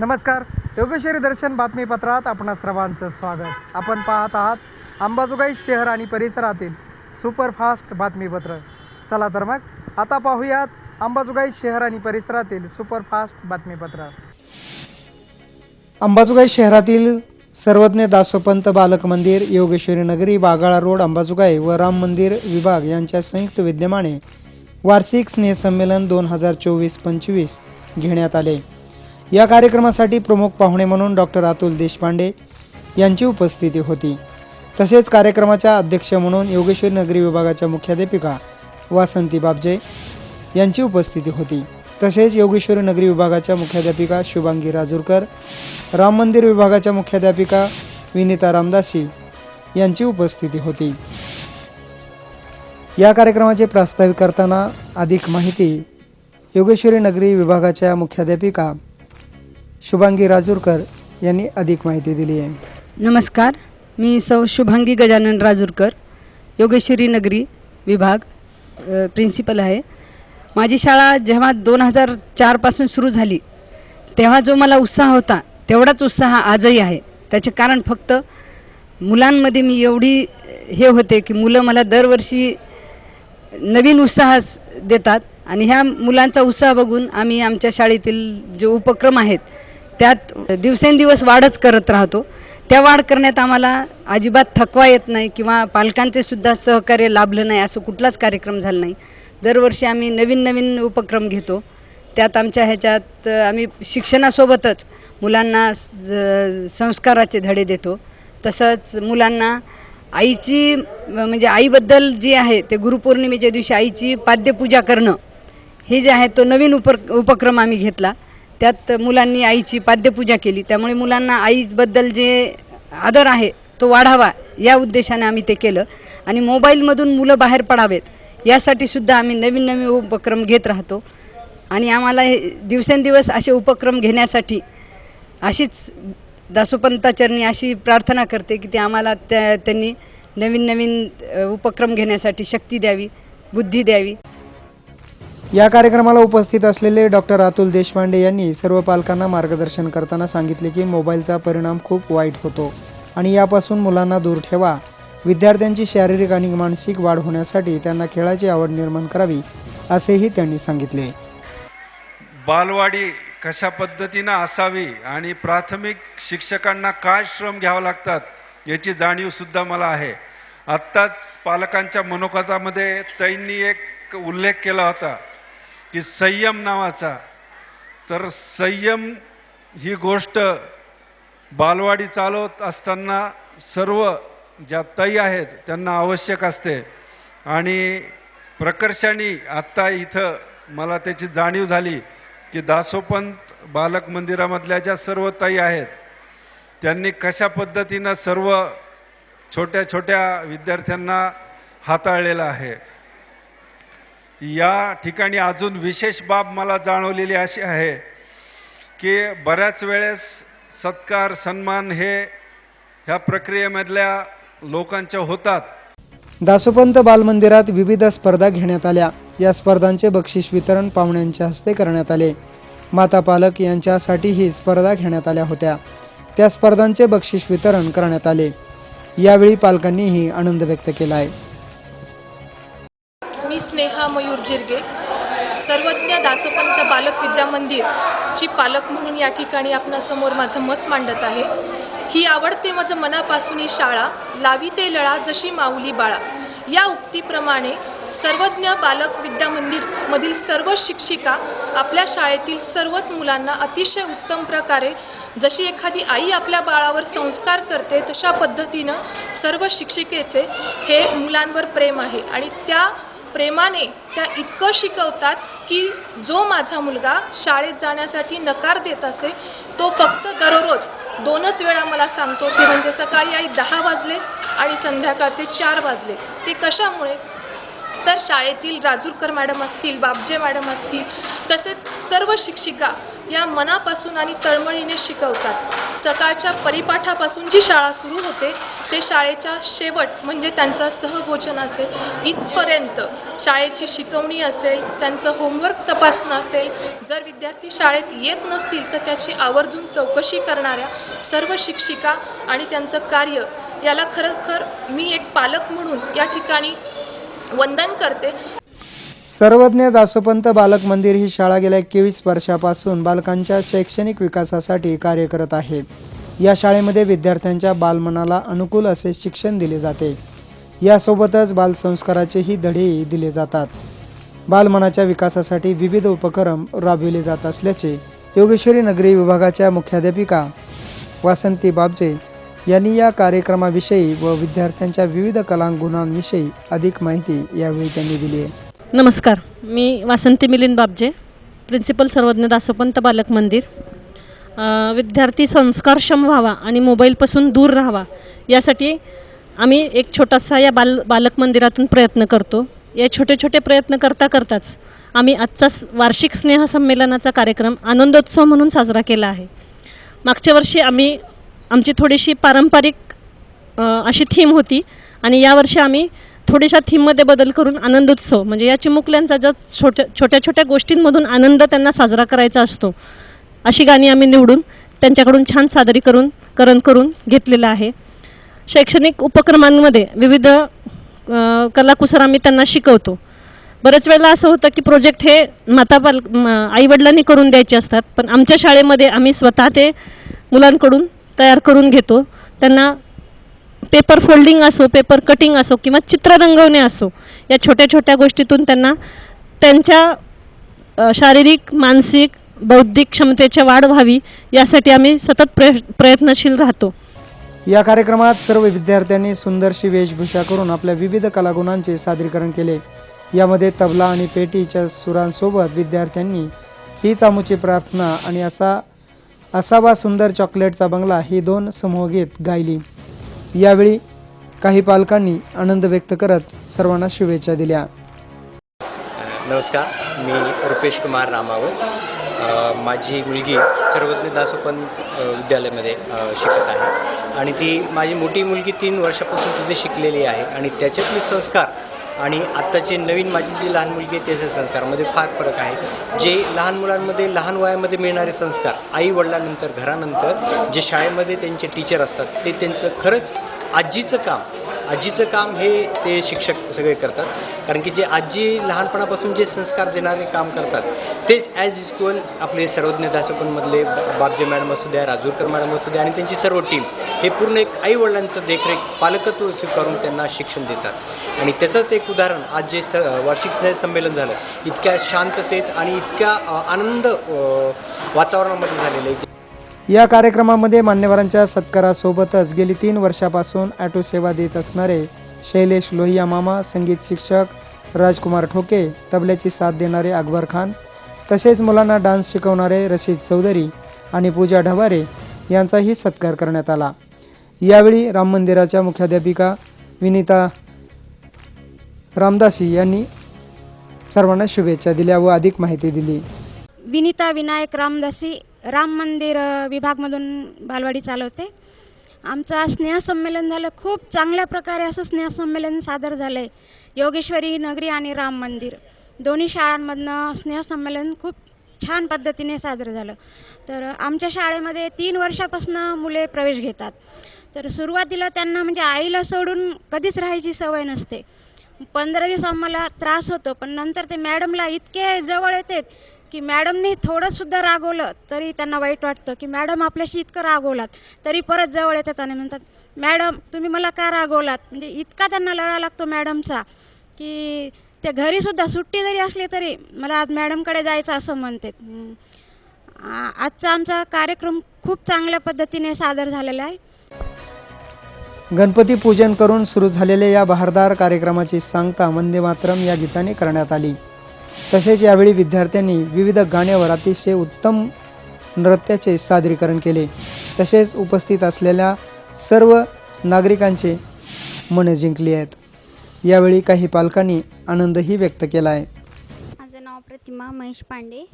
नमस्कार. योगेश्वरी दर्शन बातमीपत्रात आपण सर्वांचं स्वागत. आपण पाहत आहात अंबाजोगाई शहर आणि परिसरातील सुपरफास्ट बातमीपत्र. चला तर मग आता पाहूयात अंबाजोगाई शहर आणि परिसरातील सुपरफास्ट बातमीपत्र. अंबाजोगाई शहरातील सर्वज्ञ दासोपंत बालक मंदिर योगेश्वरी नगरी वागाळा रोड अंबाजोगाई व राम मंदिर विभाग यांच्या संयुक्त विद्यमाने वार्षिक स्नेहसंमेलन दोन हजार चोवीस पंचवीस घेण्यात आले. या कार्यक्रमासाठी प्रमुख पाहुणे म्हणून डॉक्टर अतुल देशपांडे यांची उपस्थिती होती. तसेच कार्यक्रमाच्या अध्यक्ष म्हणून योगेश्वरी नगरी विभागाच्या मुख्याध्यापिका वासंती बाबजे यांची उपस्थिती होती. तसेच योगेश्वरी नगरी विभागाच्या मुख्याध्यापिका शुभांगी राजूरकर राम मंदिर विभागाच्या मुख्याध्यापिका विनिता रामदासी यांची उपस्थिती होती. या कार्यक्रमाचे प्रास्ताविक करताना अधिक माहिती योगेश्वरी नगरी विभागाच्या मुख्याध्यापिका शुभांगी राजूरकर यांनी अधिक माहिती दिली आहे. नमस्कार. मी सौ शुभांगी गजानन राजूरकर योगेश्वरी नगरी विभाग प्रिन्सिपल आहे. माझी शाळा जेव्हा दोन हजार चारपासून सुरू झाली तेव्हा जो मला उत्साह होता तेवढाच उत्साह आजही आहे. त्याचे कारण फक्त मुलांमध्ये मी एवढी हे होते की मुलं मला दरवर्षी नवीन उत्साह देतात आणि ह्या मुलांचा उत्साह बघून आम्ही आमच्या शाळेतील जे उपक्रम आहेत त्यात दिवसेंदिवस वाढच करत राहतो. त्या वाढ करण्यात आम्हाला अजिबात थकवा येत नाही किंवा पालकांचे सुद्धा सहकार्य लाभलं नाही असं कुठलाच कार्यक्रम झाला नाही. दरवर्षी आम्ही नवीन नवीन उपक्रम घेतो. त्यात आमच्या ह्याच्यात आम्ही शिक्षणासोबतच मुलांना संस्काराचे धडे देतो. तसंच मुलांना आईची म्हणजे आईबद्दल जी आहे ते गुरुपौर्णिमेच्या दिवशी आईची पाद्यपूजा करणं हे जे आहे तो नवीन उपर उपक्रम आम्ही घेतला. त्यात मुलांनी आईची पाद्यपूजा केली. त्यामुळे मुलांना आईबद्दल जे आदर आहे तो वाढावा या उद्देशाने आम्ही ते केलं. आणि मोबाईलमधून मुलं बाहेर पडावेत यासाठी सुद्धा आम्ही नवीन नवीन उपक्रम घेत राहतो. आणि आम्हाला हे दिवसेंदिवस असे उपक्रम घेण्यासाठी अशीच दासोपंताचरणी अशी प्रार्थना करते की ते आम्हाला त्या त्यांनी नवीन नवीन उपक्रम घेण्यासाठी शक्ती द्यावी बुद्धी द्यावी. या कार्यक्रमाला उपस्थित असलेले डॉक्टर अतुल देशपांडे यांनी सर्व पालकांना मार्गदर्शन करताना सांगितले की मोबाईलचा परिणाम खूप वाईट होतो आणि यापासून मुलांना दूर ठेवा. विद्यार्थ्यांची शारीरिक आणि मानसिक वाढ होण्यासाठी त्यांना खेळाची आवड निर्माण करावी असेही त्यांनी सांगितले. बालवाडी कशा पद्धतीनं असावी आणि प्राथमिक शिक्षकांना काय श्रम घ्यावं लागतात याची जाणीवसुद्धा मला आहे. आत्ताच पालकांच्या मनोगतामध्ये तैंनी एक उल्लेख केला होता. की संयम नावाचा. तर संयम ही गोष्ट बालवाडी चालवत असताना सर्व ज्या ताई आहेत त्यांना आवश्यक असते. आणि प्रकर्षाने आत्ता इथं मला त्याची जाणीव झाली की दासोपंत बालक मंदिरामधल्या ज्या सर्व ताई आहेत त्यांनी कशा पद्धतीनं सर्व छोट्या छोट्या विद्यार्थ्यांना हाताळलेलं आहे. या ठिकाणी अजून विशेष बाब मला जाणवलेली अशी आहे की बऱ्याच वेळेस सत्कार सन्मान हे ह्या प्रक्रियेमधल्या लोकांच्या होतात. दासोपंत बालमंदिरात विविध स्पर्धा घेण्यात आल्या. या स्पर्धांचे बक्षीस वितरण पाहुण्यांच्या हस्ते करण्यात आले. माता पालक यांच्यासाठीही स्पर्धा घेण्यात आल्या होत्या. त्या स्पर्धांचे बक्षीस वितरण करण्यात आले. यावेळी पालकांनीही आनंद व्यक्त केला आहे मी स्नेहा मयूर जिरगे सर्वज्ञ दासोपंत बालक विद्या मंदिर ची पालक म्हणून या ठिकाणी आपणासमोर माझं मत मांडत आहे. ही आवडते माझं मनापासून ही शाळा लावी ते लळा जशी माऊली बाळा. या उक्तीप्रमाणे सर्वज्ञ बालक विद्या मंदिर मधील सर्व शिक्षिका आपल्या शाळेतील सर्वच मुलांना अतिशय उत्तम प्रकारे जशी एखादी आई आपल्या बाळावर संस्कार करते तशा पद्धतीनं सर्व शिक्षिकेचे हे मुलांवर प्रेम आहे. आणि त्या प्रेमाने त्या इतकं शिकवतात की जो माझा मुलगा शाळेत जाण्यासाठी नकार देत असे तो फक्त दररोज दोनच वेळा मला सांगतो ते म्हणजे सकाळी आई दहा वाजले आणि संध्याकाळचे चार वाजले. ते कशामुळे? तर शाळेतील राजूरकर मॅडम असतील बाबजे मॅडम असतील तसेच सर्व शिक्षिका या मनापासून आणि तळमळीने शिकवतात. सकाळच्या परिपाठापासून जी शाळा सुरू होते ते शाळेच्या शेवट म्हणजे त्यांचा सहभोजन असेल इथपर्यंत. शाळेची शिकवणी असेल त्यांचं होमवर्क तपासणं असेल जर विद्यार्थी शाळेत येत नसतील तर त्याची आवर्जून चौकशी करणाऱ्या सर्व शिक्षिका आणि त्यांचं कार्य. याला खरोखर मी एक पालक म्हणून या ठिकाणी वंदन करते. सर्वज्ञ दासोपंत बालक मंदिर ही शाळा गेल्या एकवीस वर्षापासून बालकांच्या शैक्षणिक विकासासाठी कार्य करत आहे. या शाळेमध्ये विद्यार्थ्यांच्या बालमनाला अनुकूल असे शिक्षण दिले जाते. यासोबतच बालसंस्काराचेही धडेही दिले जातात. बालमनाच्या विकासासाठी विविध उपक्रम राबविले जात असल्याचे योगेश्वरी नगरी विभागाच्या मुख्याध्यापिका वासंती बाबजे यांनी या कार्यक्रमाविषयी व विद्यार्थ्यांच्या विविध कलागुणांविषयी अधिक माहिती यावेळी त्यांनी दिली आहे. नमस्कार. मी वासंती मिलिंद बाबजे प्रिन्सिपल सर्वज्ञ दासोपंत बालक मंदिर. विद्यार्थी संस्कारक्षम व्हावा आणि मोबाईलपासून दूर राहावा यासाठी आम्ही एक छोटासा या बाल बालक मंदिरातून प्रयत्न करतो. या छोटे छोटे प्रयत्न करता करताच आम्ही आजचा वार्षिक स्नेहसंमेलनाचा कार्यक्रम आनंदोत्सव म्हणून साजरा केला आहे. मागच्या वर्षी आम्ही आमची थोडीशी पारंपरिक अशी थीम होती आणि यावर्षी आम्ही थोड्याशा थीममध्ये बदल करून आनंदोत्सव म्हणजे या चिमुकल्यांचा ज्या छोट्या छोट्या छोट्या गोष्टींमधून आनंद त्यांना साजरा करायचा असतो. अशी गाणी आम्ही निवडून त्यांच्याकडून छान सादरीकरण करण करून घेतलेलं आहे. शैक्षणिक उपक्रमांमध्ये विविध कलाकुसर आम्ही त्यांना शिकवतो. बरेच वेळेला असं होतं की प्रोजेक्ट हे माता पाल आईवडिलांनी करून द्यायचे असतात पण आमच्या शाळेमध्ये आम्ही स्वतः ते मुलांकडून तयार करून घेतो. त्यांना पेपर फोल्डिंग असो पेपर कटिंग असो किंवा चित्र रंगवणे असो या छोट्या छोट्या गोष्टीतून त्यांना त्यांच्या शारीरिक मानसिक बौद्धिक क्षमतेच्या वाढ व्हावी यासाठी आम्ही सतत प्रय प्रयत्नशील राहतो. या कार्यक्रमात सर्व विद्यार्थ्यांनी सुंदरशी वेशभूषा करून आपल्या विविध कलागुणांचे सादरीकरण केले. यामध्ये तबला आणि पेटीच्या सुरांसोबत विद्यार्थ्यांनी ही चामूची प्रार्थना आणि असा असावा सुंदर चॉकलेटचा बंगला ही दोन समूहगीत गायली. यावेळी काही पालकांनी आनंद व्यक्त करत सर्वांना शुभेच्छा दिल्या. नमस्कार मी रुपेश कुमार रामावत. माझी मुलगी सर्वज्ञ दासोपंत विद्यालयामध्ये शिकत आहे. आणि ती माझी मोठी मुलगी तीन वर्षापासून तिथे शिकलेली आहे. आणि त्याच्यातले संस्कार आणि आत्ताचे नवीन माझी जी लहान मुलगी आहे त्याच्या संस्कारामध्ये फार फरक आहे. जे लहान मुलांमध्ये लहान वयामध्ये मिळणारे संस्कार आई वडिलांनंतर घरानंतर जे शाळेमध्ये त्यांचे टीचर असतात ते त्यांचं खरंच आजीचं काम आजीचं काम हे ते शिक्षक सगळे करतात. कारण की जे आजी लहानपणापासून जे संस्कार देणारे काम करतात तेच ॲज इक्वल आपले सर्वज्ञ दासोपनमधले बाबजे मॅडम असू द्या राजूरकर मॅडम असू द्या आणि त्यांची सर्व टीम हे पूर्ण एक आईवडिलांचं देखरेख पालकत्व स्वीकारून त्यांना शिक्षण देतात. आणि त्याचंच एक उदाहरण आज जे स वार्षिक स्नेह संमेलन झालं इतक्या शांततेत आणि इतक्या आनंद वातावरणामध्ये झालेलं आहे. या कार्यक्रमामध्ये मान्यवरांच्या सत्कारासोबतच गेली तीन वर्षापासून ॲटो सेवा देत असणारे शैलेश लोहिया मामा संगीत शिक्षक राजकुमार ठोके तबल्याची साथ देणारे अकबर खान तसेच मुलांना डान्स शिकवणारे रशीद चौधरी आणि पूजा ढवारे यांचाही सत्कार करण्यात आला. यावेळी राम मंदिराच्या मुख्याध्यापिका विनिता रामदासी यांनी सर्वांना शुभेच्छा दिल्या व अधिक माहिती दिली. विनिता विनायक रामदासी राम मंदिर विभागमधून बालवाडी चालवते. आमचं स्नेहसंमेलन झालं. खूप चांगल्या प्रकारे असं स्नेहसंमेलन सादर झालं आहे योगेश्वरी नगरी आणि राम मंदिर. दोन्ही शाळांमधनं स्नेहसंमेलन खूप छान पद्धतीने साजरं झालं. तर आमच्या शाळेमध्ये तीन वर्षापासून मुले प्रवेश घेतात. तर सुरुवातीला त्यांना म्हणजे आईला सोडून कधीच राहायची सवय नसते. पंधरा दिवस आम्हाला त्रास होतो पण नंतर ते मॅडमला इतके जवळ येतात की मॅडमनी थोडंसुद्धा रागवलं तरी त्यांना वाईट वाटतं की मॅडम आपल्याशी इतकं रागवलात तरी परत जवळ येतात आणि म्हणतात मॅडम तुम्ही मला का रागवलात? म्हणजे इतका त्यांना लढा लागतो मॅडमचा की त्या घरीसुद्धा सुट्टी जरी असली तरी मला आज मॅडमकडे जायचं असं म्हणते. आजचा आमचा कार्यक्रम खूप चांगल्या पद्धतीने सादर झालेला आहे. गणपती पूजन करून सुरू झालेल्या या बहारदार कार्यक्रमाची सांगता वंदे मातरम या गीताने करण्यात आली. तसेच यावेळी विद्यार्थ्यांनी विविध गाण्यावर अतिशय उत्तम नृत्याचे सादरीकरण केले. तसेच उपस्थित असलेल्या सर्व नागरिकांचे मनं जिंकली आहेत. यावेळी काही पालकांनी आनंदही व्यक्त केला आहे माझं नाव प्रतिमा महेश पांडे.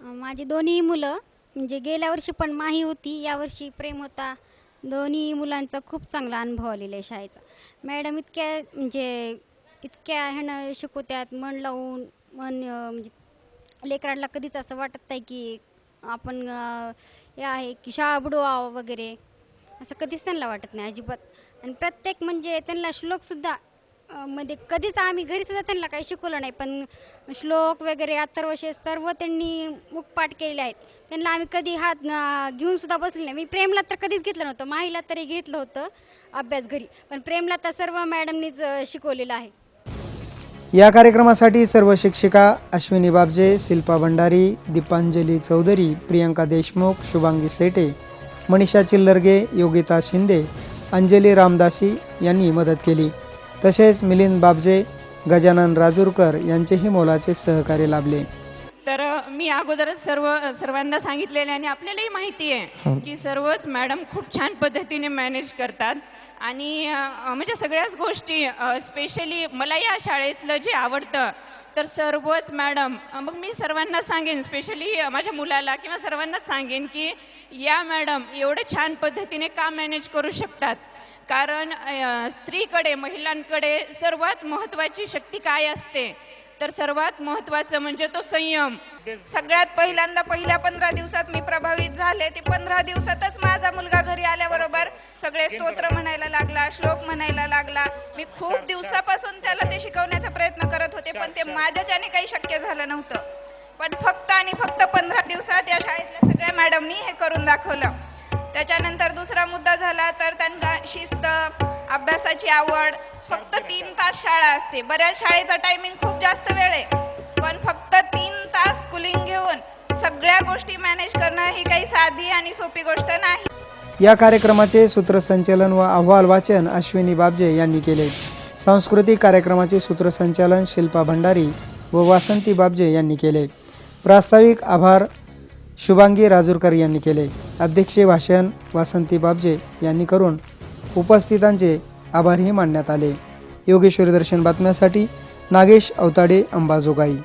माझी दोन्ही मुलं म्हणजे गेल्या वर्षी पण माही होती यावर्षी प्रेम होता. दोन्ही मुलांचा खूप चांगला अनुभव आलेला आहे शाळेचा. मॅडम इतक्या म्हणजे इतक्या ह्यानं शिकवत्यात मन लावून मन म्हणजे लेकरांना कधीच असं वाटत नाही की आपण हे आहे की शाळा बुडवा वगैरे. असं कधीच त्यांना वाटत नाही अजिबात. आणि प्रत्येक म्हणजे त्यांना श्लोकसुद्धा मध्ये कधीच आम्ही घरीसुद्धा त्यांना काही शिकवलं नाही. पण श्लोक वगैरे अथर्वशे सर्व त्यांनी मुखपाठ केलेले आहेत. त्यांना आम्ही कधी हात घेऊनसुद्धा बसले नाही. मी प्रेमला तर कधीच घेतलं नव्हतं. माहीला तरी घेतलं होतं अभ्यास घरी. पण प्रेमला तर सर्व मॅडमनीच शिकवलेलं आहे. या कार्यक्रमासाठी सर्व शिक्षिका अश्विनी बाबजे शिल्पा भंडारी दीपांजली चौधरी प्रियंका देशमुख शुभांगी सेटे मनीषा चिल्लरगे योगिता शिंदे अंजली रामदासी यांनी मदत केली. तसेच मिलिंद बाबजे गजानन राजूरकर यांचेही मोलाचे सहकार्य लाभले. मी अगोदरच सर्व सर्वांना सांगितलेले आणि आपल्यालाही माहिती आहे की सर्वच मॅडम खूप छान पद्धतीने मॅनेज करतात. आणि म्हणजे सगळ्याच गोष्टी स्पेशली मला या शाळेतलं जे आवडतं तर सर्वच मॅडम मग मी सर्वांना सांगेन स्पेशली माझ्या मुलाला किंवा सर्वांनाच सांगेन की या मॅडम एवढं छान पद्धतीने का मॅनेज करू शकतात? कारण स्त्रीकडे महिलांकडे सर्वात महत्त्वाची शक्ती काय असते? तर सर्वात महत्त्वाचं म्हणजे तो संयम. सगळ्यात पहिल्यांदा पहिल्या पंधरा दिवसात मी प्रभावित झाले ते पंधरा दिवसातच माझा मुलगा घरी आल्याबरोबर सगळे स्तोत्र म्हणायला लागला श्लोक म्हणायला लागला. मी खूप दिवसापासून त्याला ते शिकवण्याचा प्रयत्न करत होते पण ते माझ्याच्याने काही शक्य झालं नव्हतं. पण फक्त आणि फक्त पंधरा दिवसात या शाळेतल्या सगळ्या मॅडमनी हे करून दाखवलं. त्याच्यानंतर दुसरा मुद्दा झाला तर त्यांना शिस्त अभ्यासाची आवड. फक्त तीन तास शाळा असते. बऱ्याच शाळेचा टायमिंग खूप जास्त वेळ आहे. पण फक्त तीन तास स्कूलिंग घेऊन सगळ्या गोष्टी मॅनेज करणं ही काही साधी आणि सोपी गोष्ट नाही. या कार्यक्रमाचे सूत्रसंचालन व अहवाल वाचन अश्विनी बाबजे यांनी केले. सांस्कृतिक कार्यक्रमाचे सूत्रसंचालन शिल्पा भंडारी व वासंती बाबजे यांनी केले. प्रास्ताविक आभार शुभांगी राजूरकर यांनी केले. अध्यक्षीय भाषण वासंती बाबजे यांनी करून उपस्थितांचे आभारही मानण्यात आले. योगेश्वरी दर्शन बातम्यासाठी नागेश अवताडे अंबाजोगाई.